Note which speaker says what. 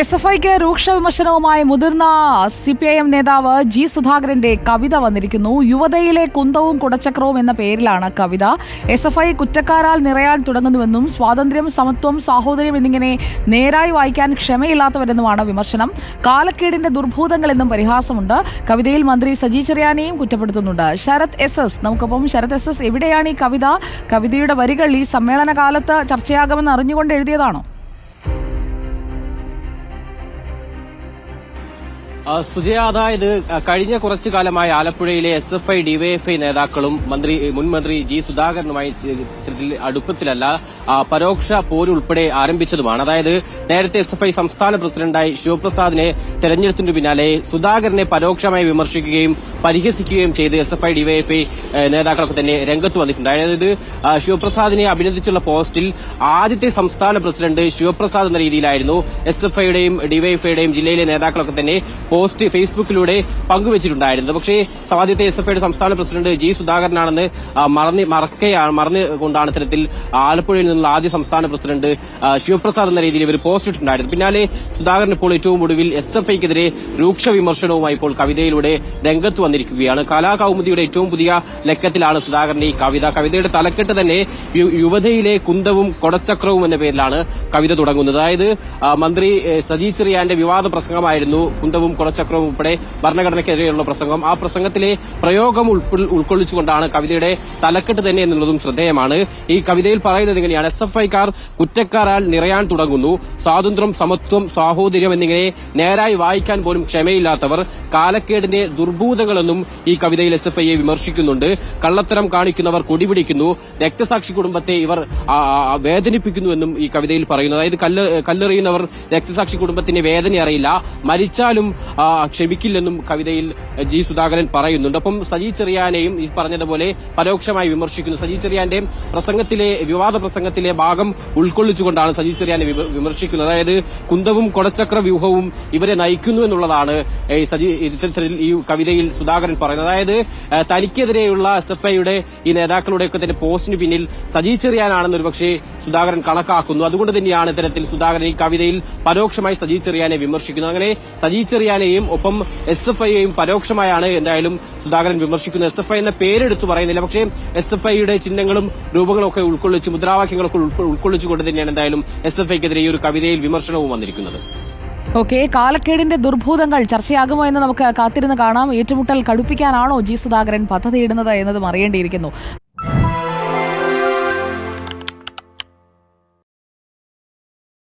Speaker 1: S F ഐക്ക് രൂക്ഷ വിമർശനവുമായി മുതിർന്ന സി പി ഐ എം നേതാവ് ജി സുധാകരന്റെ കവിത വന്നിരിക്കുന്നു. യുവതയിലെ കുന്തവും കുടച്ചക്രവും എന്ന പേരിലാണ് കവിത. എസ് എഫ് ഐ കുറ്റക്കാരാൽ നിറയാൻ തുടങ്ങുന്നുവെന്നും സ്വാതന്ത്ര്യം സമത്വം സാഹോദര്യം എന്നിങ്ങനെ നേരായി വായിക്കാൻ ക്ഷമയില്ലാത്തവരെന്നുമാണ് വിമർശനം. കാലക്കേടിന്റെ ദുർഭൂതങ്ങൾ എന്നും പരിഹാസമുണ്ട്. കവിതയിൽ മന്ത്രി സജി ചെറിയാനെയും കുറ്റപ്പെടുത്തുന്നുണ്ട്. ശരത് എസ് എസ് നമുക്കൊപ്പം ശരത് എസ് എസ് എവിടെയാണ് ഈ കവിത? കവിതയുടെ വരികൾ ഈ സമ്മേളന കാലത്ത് ചർച്ചയാകുമെന്ന് അറിഞ്ഞുകൊണ്ട് എഴുതിയതാണോ?
Speaker 2: സുജയ അതായത് കഴിഞ്ഞ കുറച്ചു കാലമായി ആലപ്പുഴയിലെ എസ് എഫ് ഐ ഡിവൈഎഫ്ഐ നേതാക്കളും മന്ത്രി മുൻമന്ത്രി ജി സുധാകരനുമായി അടുപ്പത്തിലല്ല പരോക്ഷ പോരുൾപ്പെടെ ആരംഭിച്ചതുമാണ്. അതായത് നേരത്തെ എസ് എഫ് ഐ സംസ്ഥാന പ്രസിഡന്റായി ശിവപ്രസാദിനെ തെരഞ്ഞെടുത്തിന് പിന്നാലെ സുധാകരനെ പരോക്ഷമായി വിമർശിക്കുകയും പരിഹസിക്കുകയും ചെയ്ത് എസ് എഫ് ഐ ഡിവൈഎഫ്ഐ നേതാക്കളൊക്കെ തന്നെ രംഗത്ത് വന്നിട്ടുണ്ട്. അതായത് ശിവപ്രസാദിനെ അഭിനന്ദിച്ചുള്ള പോസ്റ്റിൽ ആദ്യത്തെ സംസ്ഥാന പ്രസിഡന്റ് ശിവപ്രസാദ് എന്ന രീതിയിലായിരുന്നു എസ് എഫ് ഐയുടെയും ഡിവൈഎഫ്ഐയുടെയും ജില്ലയിലെ നേതാക്കളൊക്കെ തന്നെ പോസ്റ്റ് ഫേസ്ബുക്കിലൂടെ പങ്കുവച്ചിട്ടുണ്ടായിരുന്നത്. പക്ഷേ ആദ്യത്തെ എസ് എഫ് ഐയുടെ സംസ്ഥാന പ്രസിഡന്റ് ജി സുധാകരനാണെന്ന് മറന്ന് മറക്കുകയാണ് മറന്നുകൊണ്ടാണ് ഇത്തരത്തിൽ ആലപ്പുഴയിൽ നിന്നുള്ള ആദ്യ സംസ്ഥാന പ്രസിഡന്റ് ശിവപ്രസാദ് എന്ന രീതിയിൽ ഇവർ പോസ്റ്റ് ഇട്ടിട്ടുണ്ടായിരുന്നു പിന്നാലെ സുധാകരൻ ഇപ്പോൾ ഏറ്റവും ഒടുവിൽ എസ് എഫ് ഐക്കെതിരെ രൂക്ഷ വിമർശനവുമായി ഇപ്പോൾ കവിതയിലൂടെ രംഗത്ത് വന്നിരിക്കുകയാണ്. കലാകൗമുദിയുടെ ഏറ്റവും പുതിയ ലക്കത്തിലാണ് സുധാകരന്റെ ഈ കവിത. കവിതയുടെ തലക്കെട്ട് തന്നെ യുവതയിലെ കുന്തവും കൊടച്ചക്രവും എന്ന പേരിലാണ് കവിത തുടങ്ങുന്നത്. അതായത് മന്ത്രി സജി ചെറിയാന്റെ വിവാദ പ്രസംഗമായിരുന്നു കുന്തവും കൊടച്ചക്രവും ഉൾപ്പെടെ ഭരണഘടനയ്ക്കെതിരെയുള്ള പ്രസംഗം. ആ പ്രസംഗത്തിലെ പ്രയോഗം ഉൾക്കൊള്ളിച്ചുകൊണ്ടാണ് കവിതയുടെ തലക്കെട്ട് തന്നെ എന്നുള്ളതും ശ്രദ്ധേയമാണ്. ഈ കവിതയിൽ പറയുന്നത് ഇങ്ങനെയാണ്. എസ് എഫ് ഐക്കാർ കുറ്റക്കാരാൽ നിറയാൻ തുടങ്ങുന്നു. സ്വാതന്ത്ര്യം സമത്വം സാഹോദര്യം എന്നിങ്ങനെ നേരായി വായിക്കാൻ പോലും ക്ഷമയില്ലാത്തവർ കാലക്കേടിന്റെ ദുർഭൂതങ്ങളെന്നും ഈ കവിതയിൽ എസ് എഫ് ഐയെ വിമർശിക്കുന്നുണ്ട്. കള്ളത്തരം കാണിക്കുന്നവർ കൊടിപിടിക്കുന്നു. രക്തസാക്ഷി കുടുംബത്തെ ഇവർ വേദനിപ്പിക്കുന്നുവെന്നും ഈ കവിതയിൽ പറയുന്നു. അതായത് കല്ല് കല്ലെറിയുന്നവർ രക്തസാക്ഷി കുടുംബത്തിന് വേദന അറിയില്ല മരിച്ചാലും ക്ഷമിക്കില്ലെന്നും കവിതയിൽ ജി സുധാകരൻ പറയുന്നുണ്ട്. അപ്പം സജി ചെറിയാനെയും ഈ പറഞ്ഞതുപോലെ പരോക്ഷമായി വിമർശിക്കുന്നു. സജി ചെറിയാന്റെ പ്രസംഗത്തിലെ വിവാദ പ്രസംഗത്തിലെ ഭാഗം ഉൾക്കൊള്ളിച്ചുകൊണ്ടാണ് സജി ചെറിയാനെ വിമ- വിമർശിക്കുന്നത്. അതായത് കുന്തവും കൊടച്ചക്ര വ്യൂഹവും ഇവരെ നയിക്കുന്നു എന്നുള്ളതാണ് സജി ഈ കവിതയിൽ സുധാകരൻ പറയുന്നത്. അതായത് തനിക്കെതിരെയുള്ള എസ് എഫ് ഐയുടെ ഈ നേതാക്കളുടെയൊക്കെ തന്നെ പോസ്റ്റിന് പിന്നിൽ സജി ചെറിയാനാണെന്നൊരു ഒരുപക്ഷെ സുധാകരൻ കണക്കാക്കുന്നു. അതുകൊണ്ട് തന്നെയാണ് ഇത്തരത്തിൽ സുധാകരൻ ഈ കവിതയിൽ പരോക്ഷമായി സജി ചെറിയാനെ വിമർശിക്കുന്നത്. അങ്ങനെ സജി ചെറിയാനെയും ഒപ്പം എസ് എഫ് ഐയെയും പരോക്ഷമായാണ് എന്തായാലും സുധാകരൻ വിമർശിക്കുന്നത്. എസ് എഫ് ഐ എന്ന പേരെടുത്ത് പറയുന്നില്ല. പക്ഷേ എസ് എഫ് ഐയുടെ ചിഹ്നങ്ങളും രൂപങ്ങളും ഒക്കെ ഉൾക്കൊള്ളിച്ച് മുദ്രാവാക്യങ്ങളൊക്കെ ഉൾക്കൊ- ഉൾക്കൊള്ളിച്ചുകൊണ്ട് തന്നെയാണ് എന്തായാലും എസ് എഫ് ഐക്കെതിരെ ഈ ഒരു കവിതയിൽ വിമർശനവും വന്നിരിക്കുന്നത്.
Speaker 1: ഓക്കെ കാലക്കേടിന്റെ ദുർഭൂതങ്ങൾ ചർച്ചയാകുമോ എന്ന് നമുക്ക് കാത്തിരുന്ന് കാണാം. ഏറ്റുമുട്ടൽ കടുപ്പിക്കാനാണോ ജി സുധാകരൻ പദ്ധതിയിടുന്നത് എന്നതും അറിയേണ്ടിയിരിക്കുന്നു.